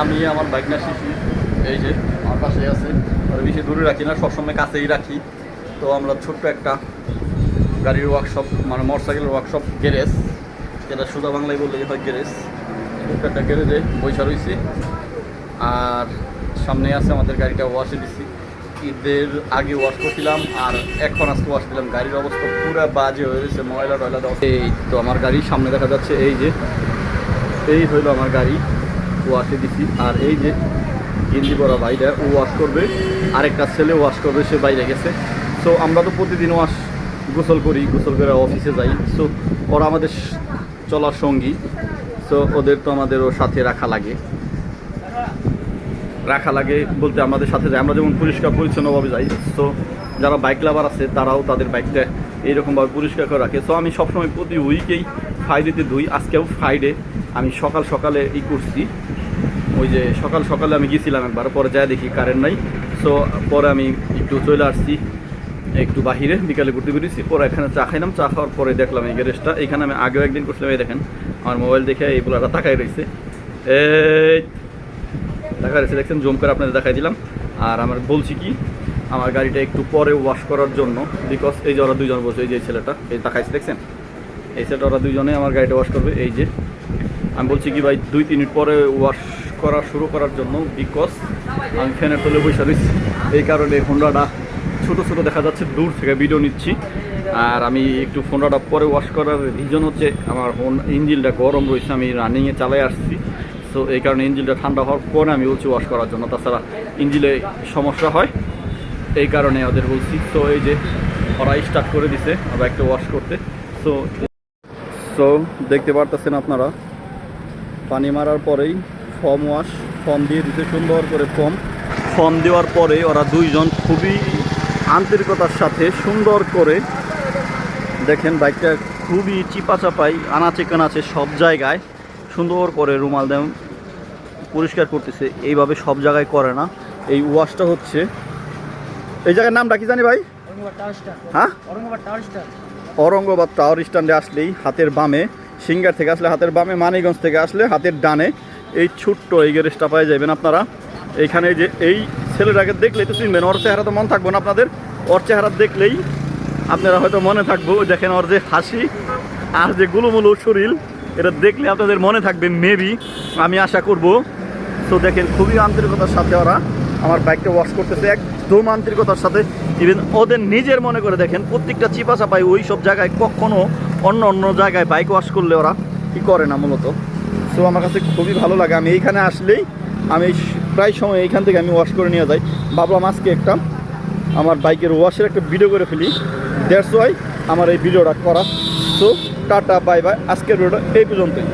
আমি, আমার বাইক না শিখি এই যে, আমার পাশে আছে। আর বেশি দূরে রাখি না, সবসময় কাছেই রাখি। তো আমরা ছোট্ট একটা গাড়ির ওয়ার্কশপ মানে মোটরসাইকেলের ওয়ার্কশপ গ্যারেজ যেটা সুদা বাংলায় বললেই হয় গ্যারেজ ছোট্ট একটা গ্যারেজে বৈশা রয়েছি আর সামনে আছে আমাদের গাড়িটা ওয়াশে দিচ্ছি ঈদের আগে ওয়াশ করছিলাম, আর এখন আজকে ওয়াশ দিলাম। গাড়ির অবস্থা পুরো বাজে হয়ে গেছে, ময়লা টয়লা দেওয়া। এই তো আমার গাড়ি, সামনে দেখা যাচ্ছে এই যে, এই হইল আমার গাড়ি। ওয়াশে দিছি। আর এই যে গেঞ্জি পরা ভাইটা, ও ওয়াশ করবে। আরেকটা ছেলে ওয়াশ করবে, সে বাইরে গেছে। সো আমরা তো প্রতিদিন ওয়াশ গোসল করি, গোসল করে অফিসে যাই। সো ওরা আমাদের চলার সঙ্গী। সো ওদের তো আমাদেরও সাথে রাখা লাগে। রাখা লাগে বলতে আমাদের সাথে যাই আমরা যেমন পরিষ্কার, পরিচ্ছন্নভাবে যাই। সো যারা বাইক লাভার আছে, তারাও তাদের বাইকটা এইরকমভাবে পরিষ্কার করে রাখে। সো আমি সবসময় প্রতি উইকেই ফ্রাইডেতে ধুই আজকেও ফ্রাইডে আমি সকাল সকালে ই করছি ওই যে সকাল সকালে আমি গেছিলাম একবার, পরে যায় দেখি কারেন্ট নাই। সো পরে আমি একটু চলে আসছি, একটু বাহিরে, বিকালে ঘুরতে বেরিয়েছি। পরে এখানে চা খাইলাম, চা খাওয়ার পরে দেখলাম এই গ্যারেজটা এখানে আমি আগেও একদিন করছিলাম এই দেখেন, আমার মোবাইল দেখে এই পোলাটা তাকাই রয়েছে। এই দেখা যাচ্ছে দেখছেন জুম করে আপনাদের দেখাই দিলাম। আর আমার বলছি কি, আমার গাড়িটা একটু পরে ওয়াশ করার জন্য বিকজ এই যে ওরা দুইজন বলছে এই যে ছেলেটা, এই দেখাইছে দেখছেন? এই ছেলেটা ওরা দুইজনে আমার গাড়িটা ওয়াশ করবে, এই যে। আমি বলছি কি ভাই, দুই, তিন মিনিট পরে ওয়াশ করা শুরু করার জন্য বিকজ আমি ফ্যানের তলে বসে রয়েছি। এই কারণে হোন্ডাটা ছোটো ছোটো দেখা যাচ্ছে, দূর থেকে ভিডিও নিচ্ছি। আর আমি একটু ফোনটা পরে ওয়াশ করার রিজন হচ্ছে, আমার ইঞ্জিনটা গরম রয়েছে, আমি রানিংয়ে চালাই আসছি। সো এই কারণে ইঞ্জিনটা ঠান্ডা হওয়ার পরে আমি বলছি ওয়াশ করার জন্য, তাছাড়া ইঞ্জিনে সমস্যা হয়। এই কারণে ওদের বলছি তো এই যে ওরা স্টার্ট করে দিছে বাইকটা ওয়াশ করতে। সো সো দেখতে পারতেছেন আপনারা। পানি মারার পরেই ফর্ম ওয়াশ ফর্ম দিয়ে দিতে সুন্দর করে ফর্ম। ফর্ম দেওয়ার পরে ওরা দুইজন খুবই আন্তরিকতার সাথে সুন্দর করে দেখেন বাইকটা খুবই চিপাচাপাই আনাচে কানাচে সব জায়গায় সুন্দর করে রুমাল দেন পরিষ্কার করতেছে। এইভাবে সব জায়গায় করে না। এই ওয়াশটা হচ্ছে এই জায়গার নামটা কি জানি ভাই? হ্যাঁ? অরঙ্গবাদ টাওয়ার স্ট্যান্ডে আসলেই হাতের বামে, সিঙ্গার থেকে আসলে হাতের বামে মানিগঞ্জ থেকে আসলে হাতের ডানে এই ছোট্ট এই গ্যারেজটা পাওয়া যাবেন আপনারা। এইখানে যে এই ছেলেটাকে দেখলেই তো চিনবেন, ওর চেহারা তো মনে থাকব না আপনাদের। ওর চেহারা দেখলেই আপনারা হয়তো মনে থাকব, দেখেন ওর যে হাসি আর যে গুলুমুলু শরীর, এটা দেখলে আপনাদের মনে থাকবে মেবি আমি আশা করব। তো দেখেন, খুবই আন্তরিকতার সাথে ওরা আমার বাইকটা ওয়াশ করতেছে একদম আন্তরিকতার সাথে। ইভেন ওদের নিজের মনে করে দেখেন, প্রত্যেকটা চিপা চাপাই ওই সব জায়গায় কখনো অন্য অন্য জায়গায় বাইক ওয়াশ করলে ওরা কি করে না মূলত? সো আমার কাছে খুবই ভালো লাগে। আমি এইখানে আসলেই আমি প্রায় সময় এইখান থেকে আমি ওয়াশ করে নিয়ে যাই। ভাবলাম আজকে একটা আমার বাইকের ওয়াশের একটা ভিডিও করে ফেলি। দ্যাটস ওয়াই আমার এই ভিডিওটা করা। সো টাটা বাই বাই আজকের ভিডিওটা এই পর্যন্তই।